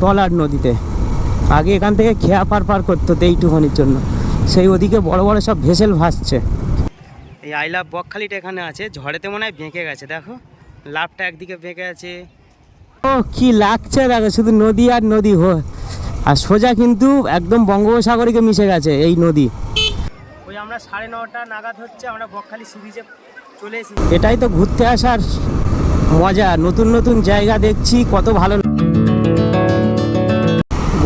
টলার নদীতে। আগে এখান থেকে খেয়া পার পার করতো তো এইটুখানির জন্য। সেই ওদিকে বড় বড় সব ভেসেল ভাসছে। এই আই লাভ বকখালিটা এখানে আছে ঝড়েতে মনে হয় বেঁকে গেছে দেখো। লাভটা একদিকে বেঁকে আছে। ও কি লাগছে দেখো শুধু নদী আর নদী হো। আর সোজা কিন্তু একদম বঙ্গোপসাগরীকে মিশে গেছে এই নদী। ওই আমরা সাড়ে নটা নাগাদ হচ্ছে আমরা বকখালি সি বিচে চলে এসেছি। এটাই তো ঘুরতে আসার মজা। নতুন নতুন জায়গা দেখছি কত ভালো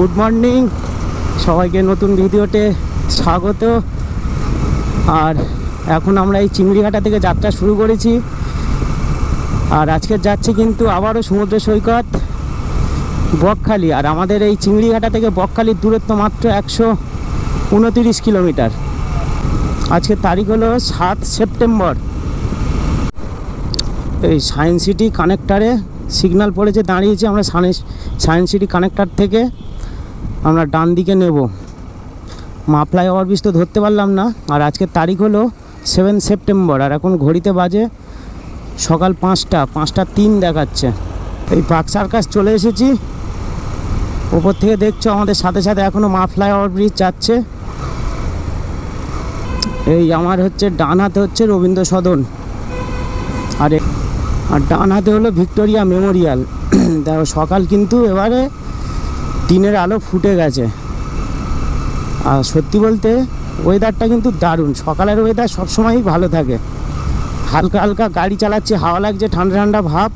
গুড মর্নিং। সবাইকে নতুন ভিডিওতে স্বাগত। আর এখন আমরা এই চিংড়িঘাটা থেকে যাত্রা শুরু করেছি। আর আজকে যাচ্ছে কিন্তু আবারও সমুদ্র সৈকত, বকখালি। আর আমাদের এই চিংড়িঘাটা থেকে বকখালির দূরত্ব মাত্র একশো উনতিরিশ কিলোমিটার। আজকে তারিখ হলো সাত সেপ্টেম্বর। এই সায়েন্স সিটি কানেক্টারে সিগন্যাল পড়েছে, দাঁড়িয়েছি আমরা সায়েন্স সায়েন্স সিটি কানেক্টার থেকে। আমরা ডান দিকে নেব। মাফলাই ওভারব্রিজ তো ধরতে পারলাম না। আর আজকের তারিখ হলো সেভেন সেপ্টেম্বর আর এখন ঘড়িতে বাজে সকাল পাঁচটা পাঁচটা তিন দেখাচ্ছে। এই পার্ক সার্কাস চলে এসেছি। ওপর থেকে দেখছ আমাদের সাথে সাথে এখনও মা ফ্লাইওভার ব্রিজ যাচ্ছে। এই আমার হচ্ছে ডান হাতে হচ্ছে রবীন্দ্র সদন আর আর ডান হাতে হলো ভিক্টোরিয়া মেমোরিয়াল। দেখো সকাল কিন্তু এবারে দিনের আলো ফুটে গেছে। আর সত্যি বলতে ওয়েদারটা কিন্তু দারুণ। সকালের ওয়েদার সবসময়ই ভালো থাকে। হালকা হালকা গাড়ি চালাচ্ছে, হাওয়া লাগছে, ঠান্ডা ঠান্ডা ভাব।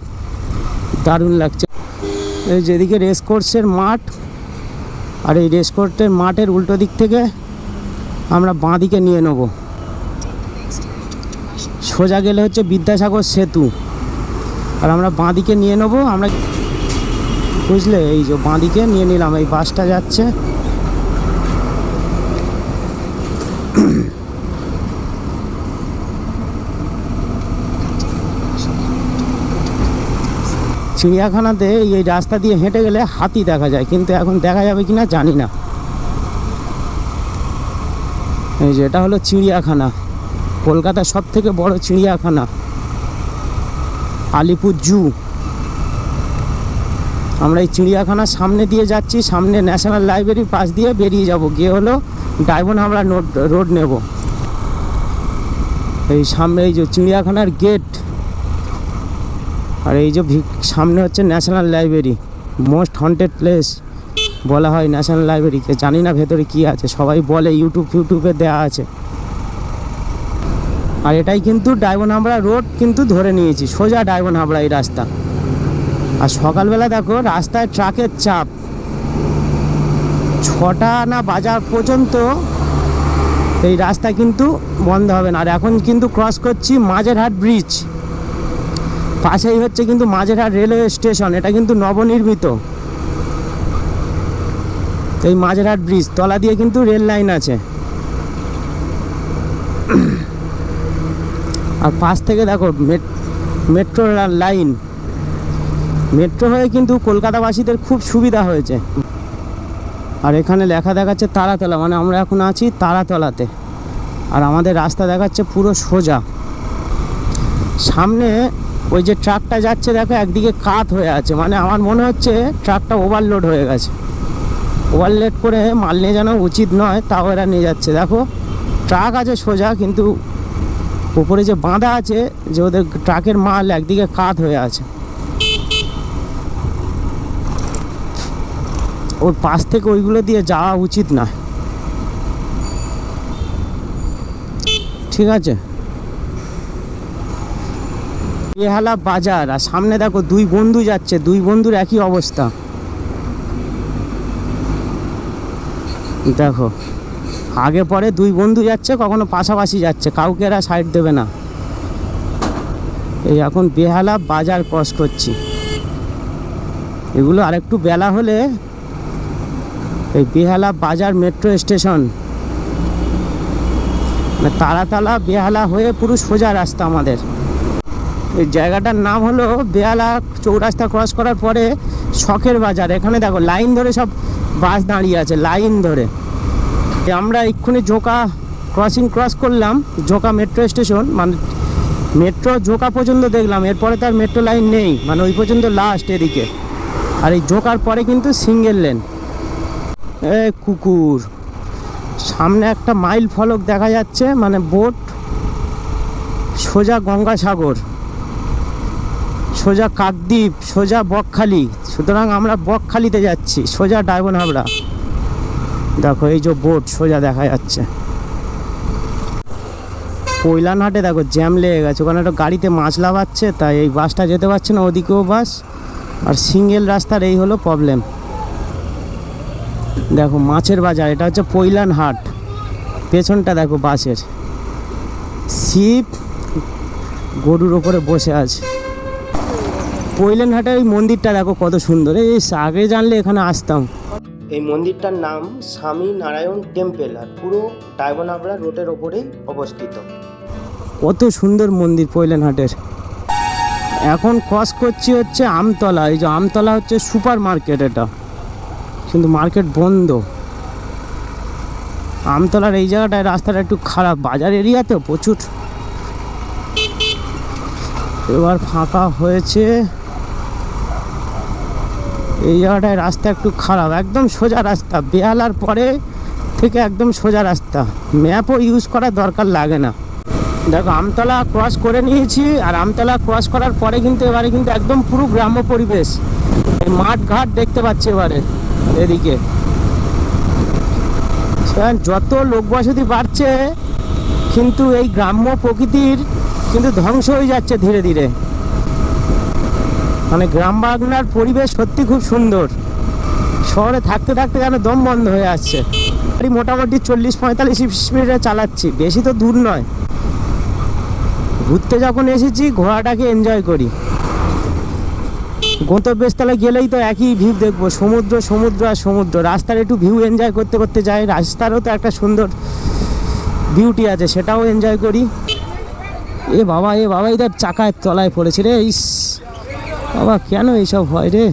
দারুণ লাগছে। এই যেদিকে রেস কোর্সের মাঠ, আর এই রেস কোর্সের মাঠের উল্টো দিক থেকে আমরা বাঁ দিকে নিয়ে নেব। সোজা গেলে হচ্ছে বিদ্যাসাগর সেতু। আর আমরা বাঁ দিকে নিয়ে নেব, আমরা বুঝলে? এই যে বাঁদিকে নিয়ে নিলাম, এই বাসটা যাচ্ছে। চিড়িয়াখানাতে এই রাস্তা দিয়ে হেঁটে গেলে হাতি দেখা যায়, কিন্তু এখন দেখা যাবে কি না জানি না। এই যে এটা হলো চিড়িয়াখানা, কলকাতার সব থেকে বড় চিড়িয়াখানা, আলিপুর জু। আমরা এই চিড়িয়াখানার সামনে দিয়ে যাচ্ছি, সামনে ন্যাশনাল লাইব্রেরির পাশ দিয়ে বেরিয়ে যাব। গিয়ে হলো ডায়মন্ড হামলা রোড নেব। এই সামনে এই যে চিড়িয়াখানার গেট আর এই যে সামনে হচ্ছে national library most haunted place বলা হয় ন্যাশনাল লাইব্রেরিকে জানি না ভেতরে কি আছে, সবাই বলে ইউটিউব ফিউটিউবে দেওয়া আছে। আর এটাই কিন্তু ডায়মন্ড হাবড়া রোড কিন্তু ধরে নিয়েছি, সোজা ডায়মন্ড হাবড়া এই রাস্তা। আর সকালবেলা দেখো রাস্তায় ট্রাকের চাপ। ছটা না বাজার পর্যন্ত এই রাস্তা কিন্তু বন্ধ হবে না। আর এখন কিন্তু ক্রস করছি মাঝেরহাট ব্রিজ পাশেই হচ্ছে কিন্তু মাঝেরহাট রেলওয়ে স্টেশন এটা কিন্তু নবনির্মিত। এই মাঝেরহাট ব্রিজ তলা দিয়ে কিন্তু রেল লাইন আছে। আর পাশ থেকে দেখো মেট্রো লাইন মেট্রো হয়ে কিন্তু কলকাতাবাসীদের খুব সুবিধা হয়েছে। আর এখানে লেখা দেখাচ্ছে তারাতলা মানে আমরা এখন আছি তারাতলাতে। আর আমাদের রাস্তা দেখাচ্ছে পুরো সোজা। সামনে ওই যে ট্রাকটা যাচ্ছে, দেখো একদিকে কাত হয়ে আছে। মানে আমার মনে হচ্ছে ট্রাকটা ওভারলোড হয়ে গেছে। ওভারলোড করে মাল নিয়ে জানা উচিত নয়, তাও এরা নিয়ে যাচ্ছে। দেখো, ট্রাক আছে সোজা, কিন্তু উপরে যে বাঁধা আছে, যে ওদের ট্রাকের মাল একদিকে কাত হয়ে আছে। ওর পাশ থেকে ওইগুলো দিয়ে যাওয়া উচিত না। ঠিক আছে? বেহালা বাজার, আর সামনে দেখো দুই বন্ধু যাচ্ছে, দুই বন্ধুর একই অবস্থা। দেখো, আগে পরে দুই বন্ধু যাচ্ছে, কখনো পাশাপাশি যাচ্ছে, কাউকে এরা সাইড দেবে না। এই এখন বেহালা বাজার ক্রস করছি। এগুলো আরেকটু বেলা হলে এই বেহালা বাজার মেট্রো স্টেশন। মানে তারাতলা বেহালা হয়ে পুরো সোজা রাস্তা আমাদের। এই জায়গাটার নাম হলো বেহালা চৌরাস্তা ক্রস করার পরে শখের বাজার। এখানে দেখো লাইন ধরে সব বাস দাঁড়িয়ে আছে লাইন ধরে। আমরা এক্ষুনি জোকা ক্রসিং ক্রস করলাম জোকা মেট্রো স্টেশন। মানে মেট্রো জোকা পর্যন্ত দেখলাম, এরপরে তার মেট্রো লাইন নেই। মানে ওই পর্যন্ত লাস্ট এদিকে। আর এই জোকার পরে কিন্তু সিঙ্গেল লেন এ কুকুর। সামনে একটা মাইল ফলক দেখা যাচ্ছে মানে বোট। সোজা গঙ্গাসাগর। সোজা কাকদ্বীপ, সোজা বকখালি। সুতরাং আমরা বকখালিতে যাচ্ছি, সোজা ডায়মন হাবড়া। দেখো, এই যে বোট সোজা দেখা যাচ্ছে। কৈলানহাটে দেখো, জ্যাম লেগে গেছে। ওখানে একটা গাড়িতে মাছ লাভাচ্ছে তাই এই বাসটা যেতে পারছে না, ওদিকেও বাস। আর সিঙ্গেল রাস্তার এই হলো প্রবলেম দেখো মাছের বাজার এটা হচ্ছে পৈলান হাট। পেছনটা দেখো বাসের শিব গরুর ওপরে বসে আছে। পৈলান হাটের ওই মন্দিরটা দেখো কত সুন্দর। এই আগে জানলে এখানে আসতাম। এই মন্দিরটার নাম স্বামী নারায়ণ টেম্পেল আর পুরো ডায়মনাবড়া রোডের ওপরেই অবস্থিত। কত সুন্দর মন্দির পৈলান হাটের। এখন ক্রস করছি হচ্ছে আমতলা। এই যে আমতলা হচ্ছে সুপার মার্কেট এটা। কিন্তু মার্কেট বন্ধ। আমতলার এই জায়গাটায় রাস্তাটা একটু খারাপ, বাজার এরিয়া তো প্রচুর। এবার ফাঁকা হয়েছে। এই জায়গাটায় রাস্তা একটু খারাপ, একদম সোজা রাস্তা। বেহালার পরে থেকে একদম সোজা রাস্তা। ম্যাপও ইউজ করার দরকার লাগে না। দেখো, আমতলা ক্রস করে নিয়েছি আর আমতলা ক্রস করার পরে কিন্তু এবারে কিন্তু একদম পুরো গ্রাম্য পরিবেশ। মাঠ ঘাট দেখতে পাচ্ছি এবারে। এদিকে। যত লোকবসতি বাড়ছে, কিন্তু এই গ্রাম্য প্রকৃতির কিন্তু ধ্বংস হয়ে যাচ্ছে ধীরে ধীরে। মানে গ্রাম বাংলার পরিবেশ সত্যি খুব সুন্দর। শহরে থাকতে থাকতে যেন দম বন্ধ হয়ে আসছে। গাড়ি মোটামুটি চল্লিশ পঁয়তাল্লিশ স্পিডে চালাচ্ছি, বেশি তো দূর নয়। ঘুরতে যখন এসেছি, ঘোড়াটাকে এনজয় করি। গন্তব্যস্থলে গেলেই তো একই ভিউ দেখব, সমুদ্র সমুদ্র আর সমুদ্র। রাস্তার একটু ভিউ এনজয় করতে করতে যাই, রাস্তারও তো একটা সুন্দর বিউটি আছে, সেটাও এনজয় করি। এ বাবা এ বাবা এদের চাকায় তলায় পড়েছে রে, ইস। বাবা, কেন এইসব হয় রে?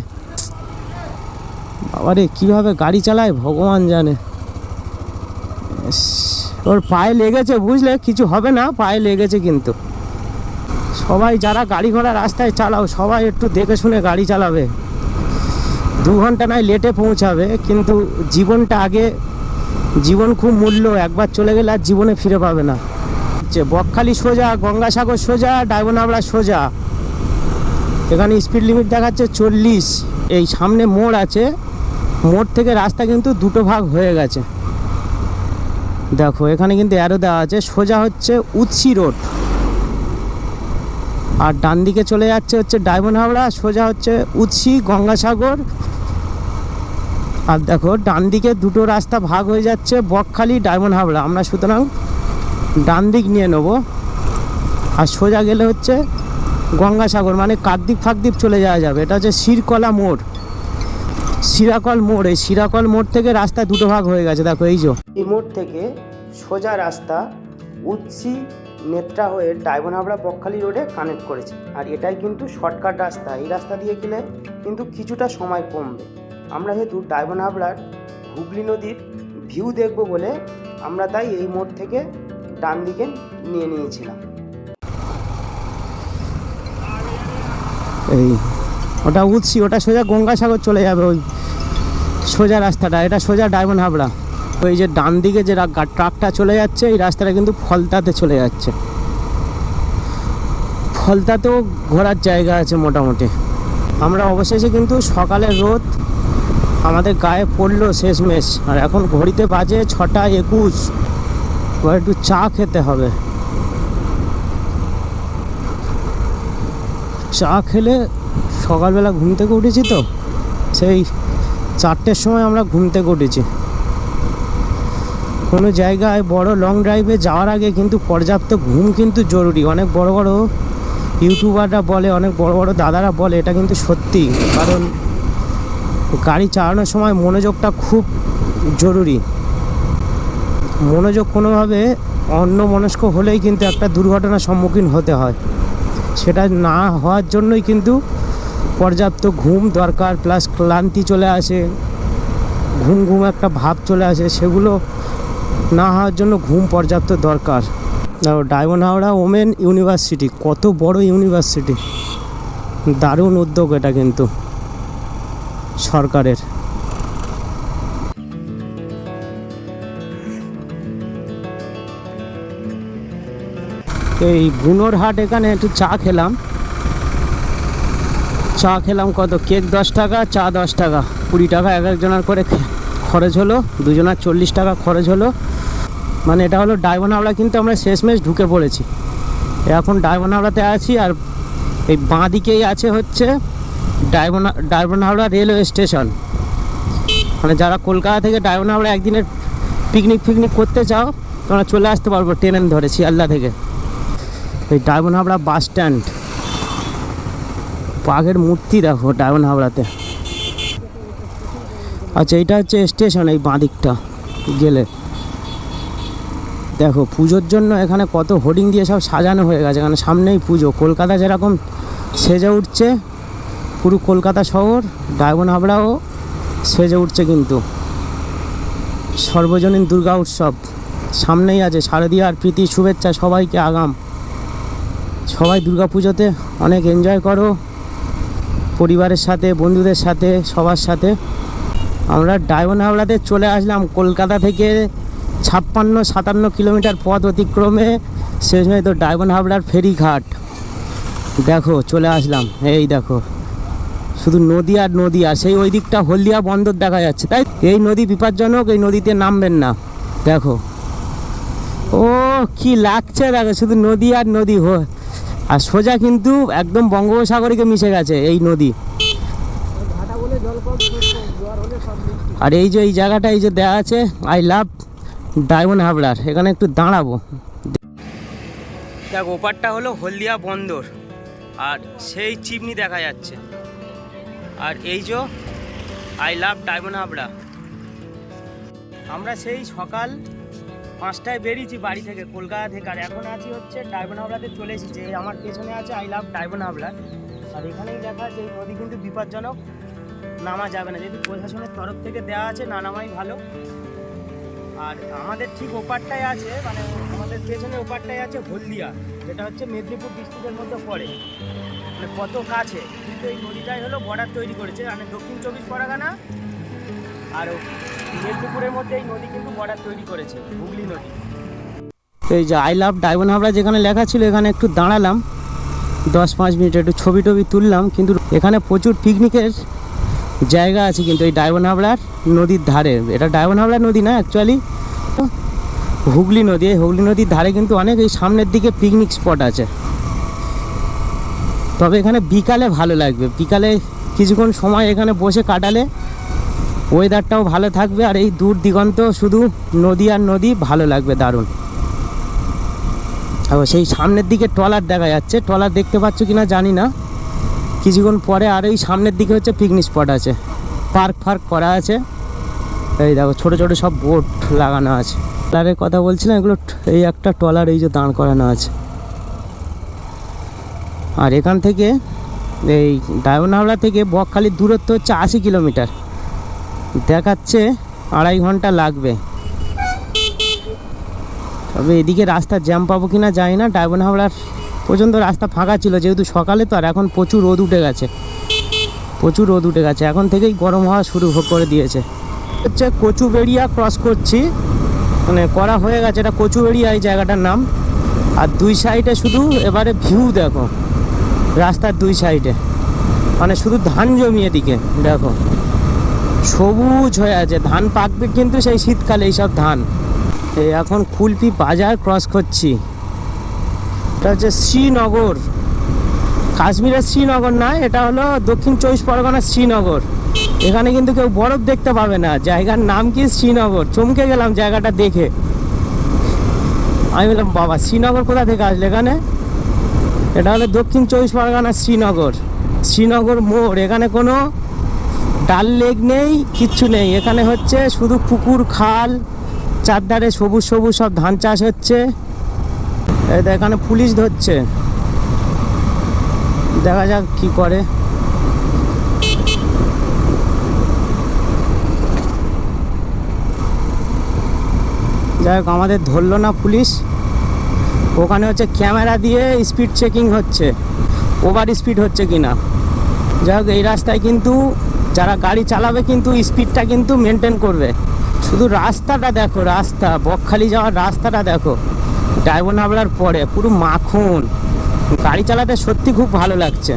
বাবা রে, কীভাবে গাড়ি চালায়, ভগবান জানে। ওর পায়ে লেগেছে বুঝলে, কিছু হবে না, পায়ে লেগেছে কিন্তু। সবাই যারা গাড়ি ঘোড়া রাস্তায় চালাও, সবাই একটু দেখে শুনে গাড়ি চালাবে। দু ঘণ্টা নয় লেটে পৌঁছাবে, কিন্তু জীবনটা আগে, জীবন খুব মূল্য, একবার চলে গেলে আর জীবনে ফিরে পাবে না। যে বকখালি সোজা, গঙ্গাসাগর সোজা ডায়মনাবড়া সোজা। এখানে স্পিড লিমিট দেখাচ্ছে চল্লিশ। এই সামনে মোড় আছে, মোড় থেকে রাস্তা কিন্তু দুটো ভাগ হয়ে গেছে। দেখো, এখানে কিন্তু অ্যারো দেওয়া আছে, সোজা হচ্ছে উৎসি রোড আর ডান দিকে চলে যাচ্ছে হচ্ছে ডায়মন্ড হাওড়া, সোজা হচ্ছে উৎসি, গঙ্গাসাগর। আর দেখো, ডান দিকে দুটো রাস্তা ভাগ হয়ে যাচ্ছে, বকখালি, ডায়মন্ড হাওড়া। আমরা সুতরাং ডান দিক নিয়ে নেব। আর সোজা গেলে হচ্ছে গঙ্গাসাগর মানে কাকদ্বীপ ফাকদ্বীপ চলে যাওয়া যাবে। এটা হচ্ছে শিরকলা মোড়। সিরাকল মোড়, এই সিরাকল মোড় থেকে রাস্তা দুটো ভাগ হয়ে গেছে। দেখো, এই যে। এই মোড় থেকে সোজা রাস্তা উৎসি নেত্রা হয়ে ডায়মনহাবড়া বকখালি রোডে কানেক্ট করেছে। আর এটাই কিন্তু শর্টকাট রাস্তা। এই রাস্তা দিয়ে গেলে কিন্তু কিছুটা সময় কমবে। আমরা যেহেতু ডায়মনহাবড়ার হুগলি নদীর ভিউ দেখব বলে আমরা তাই এই মোড় থেকে ডান দিকে নিয়ে নিয়েছিলাম। এই, ওটা উৎসি ওটা সোজা গঙ্গাসাগর চলে যাবে ওই সোজা রাস্তাটা। এটা সোজা ডায়মন্ড হাবড়া ওই যে ডান দিকে যে ট্রাকটা চলে যাচ্ছে, এই রাস্তাটা কিন্তু ফলতাতে চলে যাচ্ছে। ফলতাতেও ঘোরার জায়গা আছে মোটামুটি। আমরা অবশেষে কিন্তু সকালের রোদ আমাদের গায়ে পড়ল শেষমেশ। আর এখন ঘড়িতে বাজে ছটা একুশ। এবার একটু চা খেতে হবে। চা খেলে সকালবেলা ঘুম থেকে উঠেছি তো? সেই চারটের সময় আমরা ঘুম থেকে উঠেছি। কোনো জায়গায় বড় লং ড্রাইভে যাওয়ার আগে কিন্তু পর্যাপ্ত ঘুম কিন্তু জরুরি। অনেক বড় বড় ইউটিউবাররা বলে, অনেক বড় বড় দাদারা বলে, এটা কিন্তু সত্যি। কারণ গাড়ি চালানোর সময় মনোযোগটা খুব জরুরি। মনোযোগ কোনোভাবে অন্য মনস্ক হলেই কিন্তু একটা দুর্ঘটনার সম্মুখীন হতে হয়। সেটা না হওয়ার জন্যই কিন্তু পর্যাপ্ত ঘুম দরকার প্লাস ক্লান্তি চলে আসে, ঘুম ঘুম একটা ভাব চলে আসে, সেগুলো না হওয়ার জন্য ঘুম পর্যাপ্ত দরকার। ডায়মন্ড হাওড়া ওমেন ইউনিভার্সিটি, কত বড় ইউনিভার্সিটি। দারুণ উদ্যোগ এটা কিন্তু সরকারের। এই বুনোর হাট এখানে একটু চা খেলাম। চা খেলাম কত? কেক দশ টাকা, চা দশ টাকা, কুড়ি টাকা, এক একজনের করে খরচ হলো, দুজনার চল্লিশ টাকা খরচ হলো। মানে এটা হলো ডায়মন্ড কিন্তু আমরা শেষমেশ ঢুকে পড়েছি। এখন ডায়মন্ড আছি, আর এই বাঁ দিকেই আছে হচ্ছে ডায়মন্ড ডায়মন্ড রেলওয়ে স্টেশন। মানে যারা কলকাতা থেকে ডায়মন্ড একদিনের পিকনিক ফিকনিক করতে চাও, তোমরা চলে আসতে পারব ট্রেন ধরে, শিয়ালদা থেকে। এই ডায়মন্ড হাওড়া বাস স্ট্যান্ড। বাঘের মূর্তি দেখো ডায়মন্ড হাওড়াতে। আচ্ছা এটা হচ্ছে স্টেশন এই বাঁ দিকটা গেলে। দেখো, পুজোর জন্য এখানে কত হোর্ডিং দিয়ে সব সাজানো হয়ে গেছে। এখানে সামনেই পুজো। কলকাতা যেরকম সেজে উঠছে, পুরো কলকাতা শহর, ডায়মন্ড হাবড়াও সেজে উঠছে কিন্তু। সর্বজনীন দুর্গা উৎসব। সামনেই আছে শারদীয় আর প্রীতি, শুভেচ্ছা, সবাইকে আগাম। সবাই দুর্গা পুজোতে অনেক এনজয় করো। পরিবারের সাথে, বন্ধুদের সাথে, সবার সাথে। আমরা ডায়মন্ড হাওড়াতে চলে আসলাম। কলকাতা থেকে ছাপ্পান্ন, সাতান্ন কিলোমিটার পথ অতিক্রমে। শেষ তো ডায়মন্ড হাবড়ার ফেরিঘাট। দেখো, চলে আসলাম। এই দেখো, শুধু নদী আর নদী, আর সেই ওই দিকটা হলদিয়া বন্দর দেখা যাচ্ছে, তাই? এই নদী বিপজ্জনক, এই নদীতে নামবেন না। দেখো, ও কি লাগছে, দেখো, শুধু নদী আর নদী আর সোজা কিন্তু একদম বঙ্গোপসাগরকে মিশে গেছে এই নদী। আর এই যে, এই জায়গাটা এই যে দেওয়া আছে আই লাভ ডায়মন্ড হাবড়ার এখানে একটু দাঁড়াবো। দেখ, ওপারটা হলো হলদিয়া বন্দর, আর সেই চিমনি দেখা যাচ্ছে। আর এই যে আই লাভ ডায়মন্ড হাবড়া আমরা সেই সকাল পাঁচটায় বেরিয়েছি বাড়ি থেকে, কলকাতা থেকে, আর এখন আছি হচ্ছে ডায়মন্ড হাবড়াতে চলে এসেছি। আমার পেছনে আছে আই লাভ ডায়মন্ড হাবড়া আর এখানেই দেখা এই নদী কিন্তু বিপজ্জনক। নামা যাবে না। যেহেতু প্রশাসনের তরফ থেকে দেওয়া আছে না নামাই ভালো। আর আমাদের ঠিক ওপারটাই আছে মানে আমাদের পেছনে ওপারটাই আছে হলদিয়া, যেটা হচ্ছে মেদিনীপুর ডিস্ট্রিক্টের মধ্যে পড়ে। মানে কত কাছে? কিন্তু এই নদীটাই হলো বর্ডার তৈরি করেছে মানে দক্ষিণ চব্বিশ পরগনা আর মেদিনীপুরের মধ্যে এই নদী কিন্তু বর্ডার তৈরি করেছে, হুগলি নদী। এই যে আই লাভ ডায়মন্ড হাবড়া যেখানে লেখা ছিল, এখানে একটু দাঁড়ালাম। দশ পাঁচ মিনিট একটু ছবি টবি তুললাম, কিন্তু এখানে প্রচুর পিকনিকের জায়গা আছে কিন্তু এই ডায়মন্ড হাবড়ার নদীর ধারে। এটা ডায়মন্ড হাবড়া নদী না অ্যাকচুয়ালি হুগলি নদী, এই হুগলি নদীর ধারে কিন্তু অনেক এই সামনের দিকে পিকনিক স্পট আছে। তবে এখানে বিকালে ভালো লাগবে। বিকালে কিছুক্ষণ সময় এখানে বসে কাটালে ওয়েদারটাও ভালো থাকবে আর এই দূর দিগন্ত শুধু নদী আর নদী ভালো লাগবে দারুণ। সেই সামনের দিকে ট্রলার দেখা যাচ্ছে। ট্রলার দেখতে পাচ্ছ কিনা জানি না। কিছুক্ষণ পরে আর এই সামনের দিকে হচ্ছে পিকনিক স্পট আছে। পার্ক ফার্ক করা আছে। এই দেখো, ছোটো ছোটো সব বোট লাগানো আছে। ট্রলারের কথা বলছিলাম, এগুলো এই একটা ট্রলার, এই যে দাঁড় করানো আছে। আর এখান থেকে এই ডায়মন্ড হাওড়া থেকে বকখালির দূরত্ব হচ্ছে আশি কিলোমিটার। দেখাচ্ছে আড়াই ঘণ্টা লাগবে। তবে এদিকে রাস্তা জ্যাম পাবো কি না জানি না ডায়মন্ড পর্যন্ত রাস্তা ফাঁকা ছিল, যেহেতু সকালে তো আর এখন প্রচুর রোদ উঠে গেছে। প্রচুর রোদ উঠে গেছে, এখন থেকেই গরম হওয়া শুরু করে দিয়েছে। হচ্ছে কচুবেড়িয়া ক্রস করছি মানে করা হয়ে গেছে এটা কচুবেড়িয়া এই জায়গাটার নাম। আর দুই সাইডে শুধু এবারে ভিউ দেখো, রাস্তার দুই সাইডে মানে শুধু ধান জমি এদিকে, দেখো। সবুজ হয়ে আছে, ধান পাকবে কিন্তু সেই শীতকালে এইসব ধান। এখন কুলপি বাজার ক্রস করছি। এটা হচ্ছে শ্রীনগর। কাশ্মীরের শ্রীনগর না, এটা হলো দক্ষিণ চব্বিশ পরগনার শ্রীনগর। এখানে কিন্তু কেউ বরফ দেখতে পাবে না। জায়গার নাম কি? শ্রীনগর। চমকে গেলাম জায়গাটা দেখে। আমি বললাম, বাবা, শ্রীনগর কোথা থেকে আসলে এখানে? এটা হলো দক্ষিণ চব্বিশ পরগনার শ্রীনগর। শ্রীনগর মোড়। এখানে কোনো ডাল লেক নেই, কিচ্ছু নেই। এখানে হচ্ছে শুধু পুকুর, খাল, চারধারে সবুজ সবুজ সব ধান চাষ হচ্ছে। এখানে পুলিশ ধরছে। দেখা যাক কি করে। যাই হোক, আমাদের ধরলো না পুলিশ। ওখানে হচ্ছে ক্যামেরা দিয়ে স্পিড চেকিং হচ্ছে। ওভার স্পিড হচ্ছে কি না যাই হোক, এই রাস্তায় কিন্তু যারা গাড়ি চালাবে কিন্তু স্পিডটা কিন্তু মেনটেন করবে। শুধু রাস্তাটা দেখো, রাস্তা, বকখালি যাওয়ার রাস্তাটা দেখো। ডায়মন্ড হাবড়ার পরে পুরো মাখন। গাড়ি চালাতে সত্যি খুব ভালো লাগছে।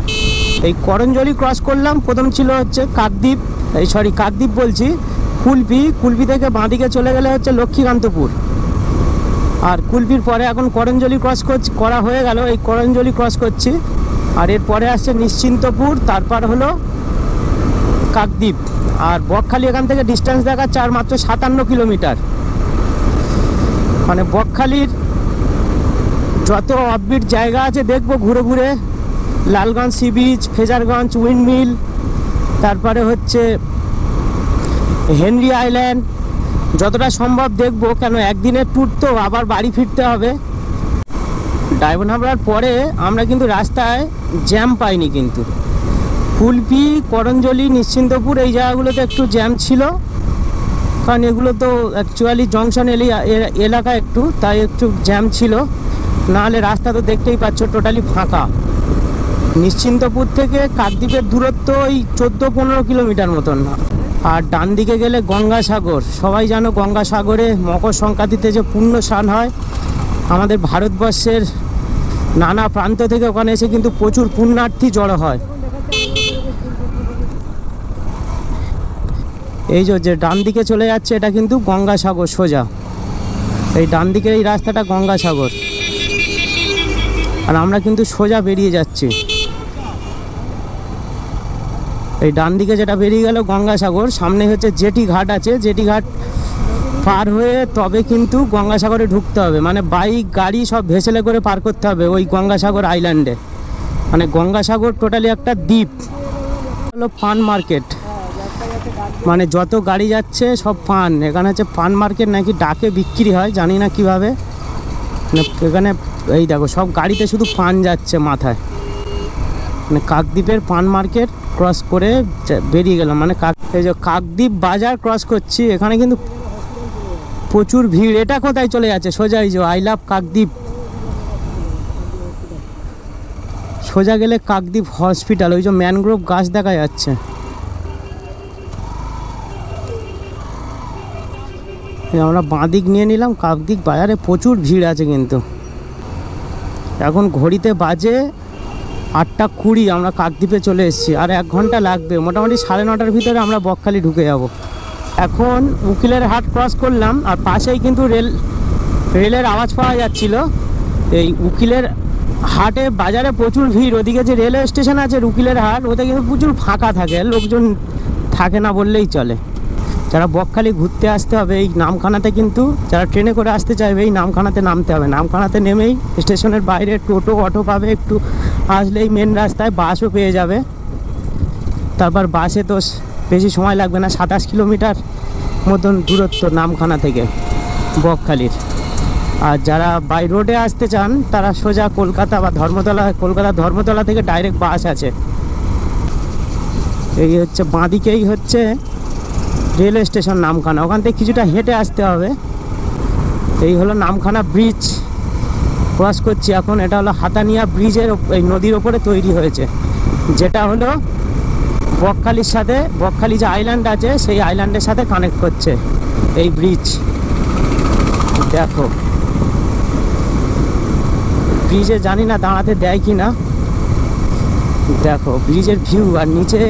এই করঞ্জলি ক্রস করলাম, প্রথম ছিল হচ্ছে কাকদ্বীপ, এই সরি কাকদ্বীপ বলছি, কুলপি কুলপি থেকে বাঁদিকে চলে গেলে হচ্ছে লক্ষ্মীকান্তপুর। আর কুলপির পরে এখন করঞ্জলি ক্রস করছি, করা হয়ে গেল, এই করঞ্জলি ক্রস করছি। আর এরপরে আসছে নিশ্চিন্তপুর, তারপর হলো কাকদ্বীপ। আর বকখালি এখান থেকে ডিস্টেন্স দেখাচ্ছে আর মাত্র সাতান্ন কিলোমিটার। মানে বকখালির যত অফবিট জায়গা আছে, দেখব ঘুরে ঘুরে। Lalganj sea beach, Frasergunj windmill, তারপরে হচ্ছে হেনরি আইল্যান্ড। যতটা সম্ভব দেখব, কেন একদিনের ট্যুর তো আবার বাড়ি ফিরতে হবে। ডায়মন্ড হাবড়ার পরে আমরা কিন্তু রাস্তায় জ্যাম পাইনি কিন্তু। কুলপি করঞ্জলি, নিশ্চিন্তপুর, এই জায়গাগুলোতে একটু জ্যাম ছিল। কারণ এগুলো তো অ্যাকচুয়ালি জংশন এলাকা একটু, তাই একটু জ্যাম ছিল। নাহলে রাস্তা তো দেখতেই পাচ্ছ টোটালি ফাঁকা। নিশ্চিন্তপুর থেকে কাকদ্বীপের দূরত্ব ওই চোদ্দ পনেরো কিলোমিটার মতন। না আর ডান দিকে গেলে গঙ্গাসাগর। সবাই জানো গঙ্গাসাগরে মকর সংক্রান্তিতে যে পূর্ণ স্নান হয়, আমাদের ভারতবর্ষের নানা প্রান্ত থেকে ওখানে এসে কিন্তু প্রচুর পুণ্যার্থী জড়ো হয়। এই যে ডান দিকে চলে যাচ্ছে, এটা কিন্তু গঙ্গাসাগর সোজা। এই ডান দিকের এই রাস্তাটা গঙ্গাসাগর। আর আমরা কিন্তু সোজা বেরিয়ে যাচ্ছি। এই ডান দিকে যেটা বেরিয়ে গেল গঙ্গাসাগর, সামনে হচ্ছে জেটি ঘাট আছে। জেটি ঘাট পার হয়ে তবে কিন্তু গঙ্গাসাগরে ঢুকতে হবে। মানে বাইক, গাড়ি সব ভেসেলে করে পার করতে হবে ওই গঙ্গাসাগর আইল্যান্ডে মানে গঙ্গাসাগর টোটালি একটা দ্বীপ। হলো পান মার্কেট। মানে যত গাড়ি যাচ্ছে সব পান। এখানে হচ্ছে পান মার্কেট নাকি ডাকে বিক্রি হয়, জানি না কীভাবে। মানে এখানে এই দেখো, সব গাড়িতে শুধু পান যাচ্ছে মাথায়। মানে কাকদ্বীপের পান মার্কেট ক্রস করে বেরিয়ে গেলাম। মানে কাক এই যে কাকদ্বীপ বাজার ক্রস করছি, এখানে কিন্তু প্রচুর ভিড়। এটা কোথায় চলে যাচ্ছে? সোজা এই যে আই লাভ কাকদ্বীপ। সোজা গেলে কাকদ্বীপ হসপিটাল ওই যে ম্যানগ্রোভ গাছ দেখা যাচ্ছে। আমরা বাঁদিক নিয়ে নিলাম, কাকদ্বীপ বাজারে প্রচুর ভিড় আছে কিন্তু। এখন ঘড়িতে বাজে আটটা কুড়ি, আমরা কাকদ্বীপে চলে এসেছি। আর এক ঘণ্টা লাগবে। মোটামুটি সাড়ে নটার ভিতরে আমরা বকখালি ঢুকে যাব। এখন উকিলের হাট ক্রস করলাম, আর পাশেই কিন্তু রেল, রেলের আওয়াজ পাওয়া যাচ্ছিল। এই উকিলের হাটে বাজারে প্রচুর ভিড়। ওদিকে যে রেলওয়ে স্টেশন আছে, উকিলের হাট, ওতে কিন্তু প্রচুর ফাঁকা থাকে। লোকজন থাকে না বললেই চলে। যারা বকখালি ঘুরতে আসতে হবে, এই নামখানাতে কিন্তু যারা ট্রেনে করে আসতে চাইবে, এই নামখানাতে নামতে হবে। নামখানাতে নেমেই স্টেশনের বাইরে টোটো অটো পাবে, একটু আসলেই মেন রাস্তায় বাসও পেয়ে যাবে। তারপর বাসে তো বেশি সময় লাগবে না, সাতাশ কিলোমিটার মতন দূরত্ব নামখানা থেকে বকখালির। আর যারা বাই রোডে আসতে চান, তারা সোজা কলকাতা বা ধর্মতলা, কলকাতা ধর্মতলা থেকে ডাইরেক্ট বাস আছে। এই হচ্ছে, বাঁদিকেই হচ্ছে রেলওয়ে স্টেশন নামখানা। ওখান থেকে কিছুটা হেঁটে আসতে হবে। এই হলো নামখানা ব্রিজ। ক্রস করছি এখন। এটা হলো হাতানিয়া ব্রিজের এই নদীর ওপরে তৈরি হয়েছে। যেটা হলো বকখালির সাথে, বকখালি যে আইল্যান্ড আছে, সেই আইল্যান্ডের সাথে কানেক্ট করছে এই ব্রিজ। দেখো। ব্রিজে জানি না দাঁড়াতে দেয় কি না দেখো, ব্রিজের ভিউ আর নিচে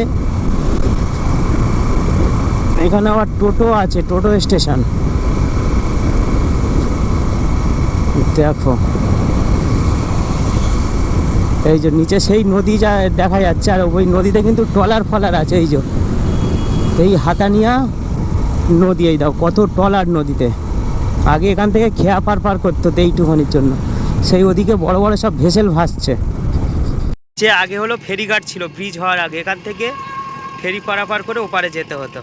এখানে আবার টোটো আছে, টোটো স্টেশন। দেখো। এই যে নিচে সেই নদী যা দেখা যাচ্ছে, আর ওই নদীতে কিন্তু ট্রলার ফলার আছে, এই যে। এই হাতানিয়া নদী, এই দাও কত ট্রলার নদীতে। আগে এখান থেকে খেয়া পার পার করতো এইটুখানির জন্য। সেই ওদিকে বড় বড় সব ভেসেল ভাসছে। যে আগে হলো ফেরিঘাট ছিল, ব্রিজ হওয়ার আগে। এখান থেকে ফেরি পারাপার করে ওপারে যেতে হতো।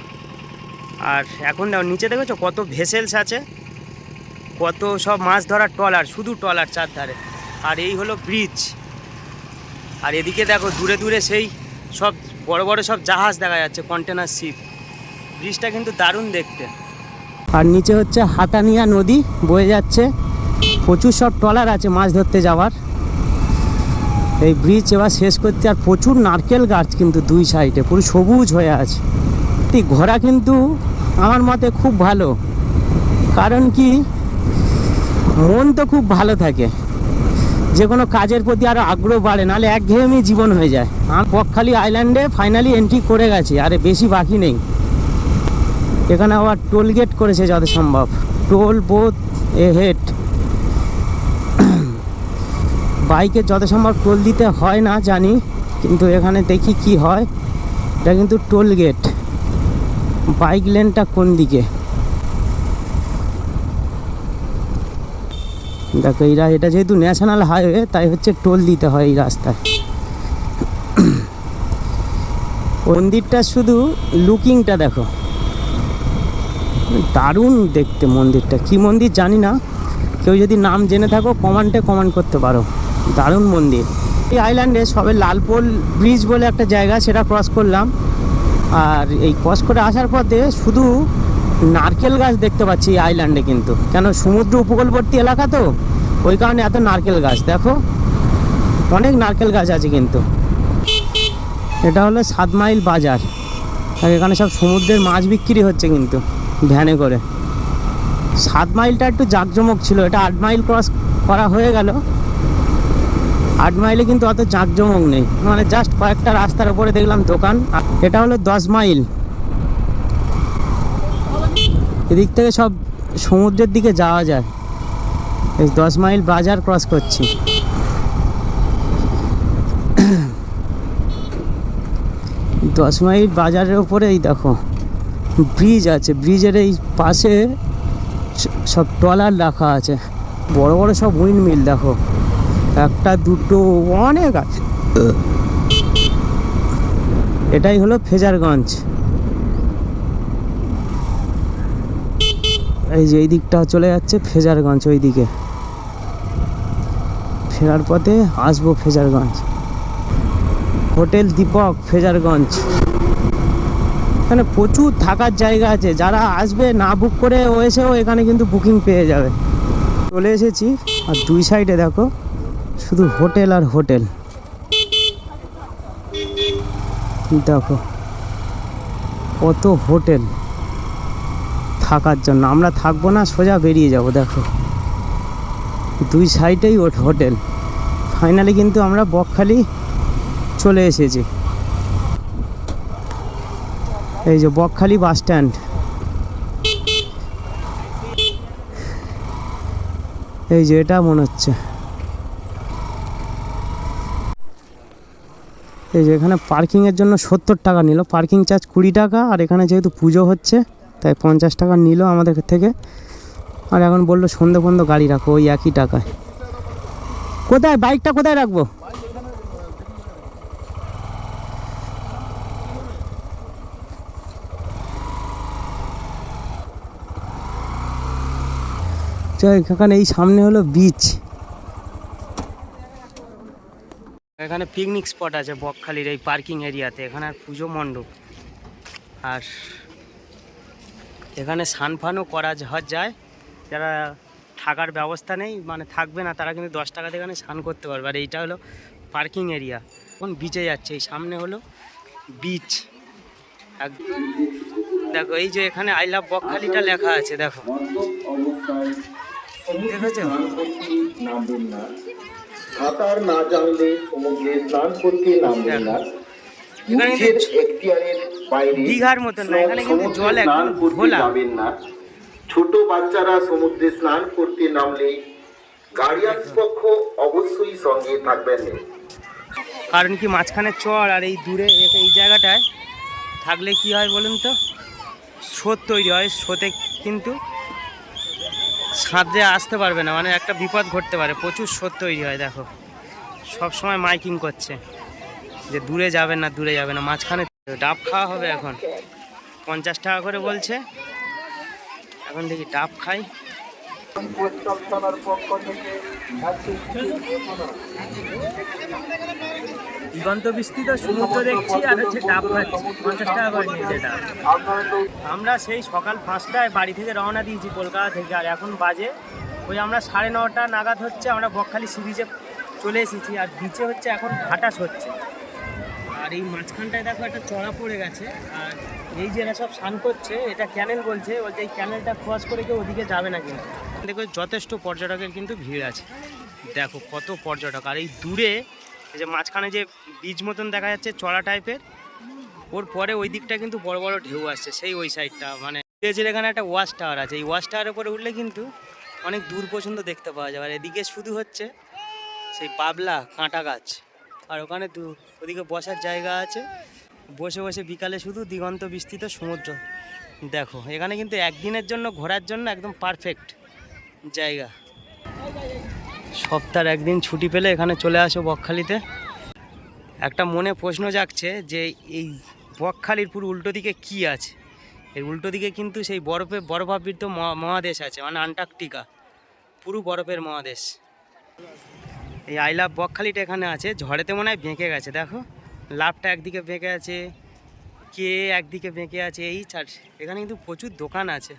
আর এখন দেখো, নিচে দেখেছ কত ভেসেলস আছে? কত সব মাছ ধরার ট্রলার, শুধু ট্রলার চারধারে আর এই হলো ব্রিজ আর এদিকে দেখো, দূরে দূরে সেই সব বড় বড় সব জাহাজ দেখা যাচ্ছে কন্টেনার শিপ ব্রিজটা কিন্তু দারুণ দেখতে। আর নিচে হচ্ছে হাতানিয়া নদী, বয়ে যাচ্ছে। প্রচুর সব ট্রলার আছে মাছ ধরতে যাওয়ার। এই ব্রিজ এবার শেষ করতে আর প্রচুর নারকেল গাছ কিন্তু দুই সাইডে পুরো সবুজ হয়ে আছে। এই ঘোরা কিন্তু আমার মতে খুব ভালো। কারণ কি? মন তো খুব ভালো থাকে। যে কোনো কাজের প্রতি আরও আগ্রহ বাড়ে, নাহলে একঘেয়েমি জীবন হয়ে যায়। আমি বকখালি আইল্যান্ডে ফাইনালি এন্ট্রি করে গেছি, আরে বেশি বাকি নেই। এখানে আবার টোল গেট করেছে যত সম্ভব। টোল বোথ এ হেড বাইকে যত সম্ভব টোল দিতে হয় না জানি, কিন্তু এখানে দেখি কি হয়। এটা কিন্তু টোল গেট বাইক লেনটা কোন দিকে? দেখো এইরা এটা যেহেতু ন্যাশনাল হাইওয়ে, তাই হচ্ছে টোল দিতে হয় এই রাস্তায়। মন্দিরটা শুধু লুকিংটা দেখো। দারুণ দেখতে মন্দিরটা। কি মন্দির জানি না। কেউ যদি নাম জেনে থাকো কমেন্টে কমেন্ট করতে পারো। দারুণ মন্দির। এই আইল্যান্ডে সবে লালপোল ব্রিজ বলে একটা জায়গা, সেটা ক্রস করলাম। আর এই ক্রস করে আসার পথে শুধু নারকেল গাছ দেখতে পাচ্ছি আইল্যান্ডে কিন্তু। কেন সমুদ্র উপকূলবর্তী এলাকা তো? ওই কারণে এত নারকেল গাছ, দেখো? অনেক নারকেল গাছ আছে কিন্তু। এটা হলো সাত মাইল বাজার। আর এখানে সব সমুদ্রের মাছ বিক্রি হচ্ছে কিন্তু, ভ্যানে করে। সাত মাইলটা একটু জাঁকজমক ছিল, এটা আট মাইল ক্রস করা হয়ে গেল। আট মাইলে কিন্তু অত জাঁকজমক নেই। মানে জাস্ট কয়েকটা রাস্তার উপরে দেখলাম দোকান। এটা হলো দশ মাইল। এদিক থেকে সব সমুদ্রের দিকে যাওয়া যায়। এই দশ মাইল বাজার ক্রস করছি। দশ মাইল বাজারের ওপরে এই দেখো ব্রিজ আছে। ব্রিজের এই পাশে সব ট্রলার রাখা আছে। বড় বড় সব উইন্ড মিল দেখো। একটা, দুটো, অনেক আছে। এটাই হলো ফেজারগঞ্জ। এই যে এই দিকটা চলে যাচ্ছে ফেজারগঞ্জ ওই দিকে ফেরার পথে আসব ফেজারগঞ্জ। হোটেল দীপক, ফেজারগঞ্জ। এখানে প্রচুর থাকার জায়গা আছে। যারা আসবে না বুক করে এসেও এখানে কিন্তু বুকিং পেয়ে যাবে। চলে এসেছি। আর দুই সাইডে দেখো শুধু হোটেল আর হোটেল। দেখো, কত হোটেল থাকার জন্য। আমরা থাকব না, সোজা বেরিয়ে যাব, দেখো। দুই সাইডেই ওট হোটেল। ফাইনালি কিন্তু আমরা বকখালি চলে এসেছি। এই যে বকখালি বাস স্ট্যান্ড। এই যে এটা মনে হচ্ছে। এই যে এখানে পার্কিংয়ের জন্য সত্তর টাকা নিল। পার্কিং চার্জ কুড়ি টাকা আর এখানে যেহেতু পুজো হচ্ছে, তাই পঞ্চাশ টাকা নিল আমাদের থেকে। আর এখন বলল সন্ধে পর্যন্ত গাড়ি রাখো, ওই একই টাকায়। কোথায়? বাইকটা কোথায় রাখব? এখানে এই সামনে হলো বিচ এখানে পিকনিক স্পট আছে বকখালির এই পার্কিং এরিয়াতে, এখানে আর পুজো মণ্ডপ। আর এখানে সানফানও করা যায়। যারা থাকার ব্যবস্থা নেই মানে থাকবে না, তারা কিন্তু দশ টাকাতে এখানে স্নান করতে পারবে। আর এইটা হলো পার্কিং এরিয়া এখন বিচে যাচ্ছে? এই সামনে হলো বিচ দেখো, এই যে এখানে আই লাভ বকখালিটা লেখা আছে, দেখো। দেখেছ? সাঁতার না জানলে সমুদ্রে স্নান করতে নামবেন না। নিজের এখতিয়ারের বাইরে দীঘার মতন না, এখানে কিন্তু জল একদম ঘোলা। যাবেন না। ছোট বাচ্চারা সমুদ্রে স্নান করতে নামলে গার্ডিয়ান পক্ষ অবশ্যই সঙ্গে থাকবেন। কারণ কি মাঝখানে চর আর এই দূরে এই জায়গাটায় থাকলে কি হয় বলুন তো? স্রোত তৈরি হয় স্রোতে কিন্তু সাঁতরে আসতে পারবে না মানে একটা বিপদ ঘটতে পারে, প্রচুর স্রোত তৈরি হয়, দেখো। সব সময় মাইকিং করছে, যে দূরে যাবে না, দূরে যাবে না, মাঝখানে ডাব খাওয়া হবে এখন। পঞ্চাশ টাকা করে বলছে, এখন দেখি ডাব খাই। দিগন্ত বিস্তৃত সমুদ্র দেখছি আর হচ্ছে ডাব খাচ্ছি। পঞ্চাশ টাকা করে নিয়েছে আমরা সেই সকাল পাঁচটায় বাড়ি থেকে রওনা দিয়েছি কলকাতা থেকে, আর এখন বাজে ওই আমরা সাড়ে নটা নাগাদ হচ্ছে আমরা বকখালি সি বিচে চলে এসেছি, আর বিচে হচ্ছে এখন ফাটাস হচ্ছে। আর এই মাঝখানটায় দেখো একটা চড়া পড়ে গেছে, আর এই যে এরা সব স্নান করছে, এটা ক্যানেল বলছে বলছে এই ক্যানেলটা ক্রস করে কেউ ওদিকে যাবে না কিন্তু। দেখো যথেষ্ট পর্যটকের কিন্তু ভিড় আছে। দেখো কত পর্যটক, আর এই দূরে এই যে মাঝখানে যে বীজ মতন দেখা যাচ্ছে, চড়া টাইপের ওর পরে ওই দিকটা কিন্তু বড় বড় ঢেউ আসছে, সেই ওই সাইডটা মানে স্টেজের এখানে একটা ওয়াচ টাওয়ার আছে, এই ওয়াচ টাওয়ারের উপরে উঠলে কিন্তু অনেক দূর পর্যন্ত দেখতে পাওয়া যাবে, আর এদিকে শুধু হচ্ছে সেই পাবলা কাঁটা গাছ, আর ওখানে দু, ওদিকে বসার জায়গা আছে, বসে বসে বিকালে শুধু দিগন্ত বিস্তৃত সমুদ্র, দেখো, এখানে কিন্তু একদিনের জন্য, ঘোরার জন্য একদম পারফেক্ট জায়গা। সপ্তাহের একদিন ছুটি পেলে এখানে চলে আসো বকখালিতে। একটা মনে প্রশ্ন জাগছে যে এই বকখালির পুরো উল্টো দিকে কি আছে? এর উল্টো দিকে কিন্তু সেই বরফে, বরফাবৃত মহা- মহাদেশ আছে মানে আন্টার্কটিকা। পুরো বরফের মহাদেশ। এই আই লাভ বকখালিটা এখানে আছে, ঝড়েতে মনে হয় বেঁকে গেছে, দেখো। লাভটা একদিকে বেঁকে আছে, কে একদিকে বেঁকে আছে, এই চার এখানে কিন্তু প্রচুর দোকান আছে।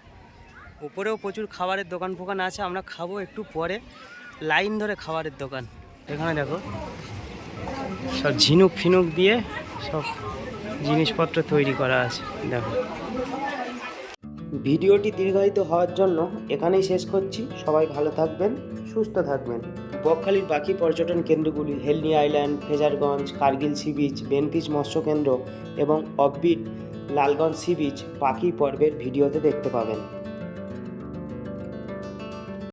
উপরেও প্রচুর খাবারের দোকান ফোকান আছে, আমরা খাব একটু পরে। লাইন ধরে খাবারের দোকান। এখানে দেখো, সব ঝিনুক ফিনুক দিয়ে সব জিনিসপত্র তৈরি করা আছে, দেখো। ভিডিওটি দীর্ঘায়িত হওয়ার জন্য এখানেই শেষ করছি। সবাই ভালো থাকবেন, সুস্থ থাকবেন। বকখালির বাকি পর্যটন কেন্দ্রগুলি হেলনি island, Fraserganj, Kargil sea beach Benfish মৎস্য কেন্দ্র এবং অফবিট লালগঞ্জ সি বিচ বাকি পর্বের ভিডিওতে দেখতে পাবেন।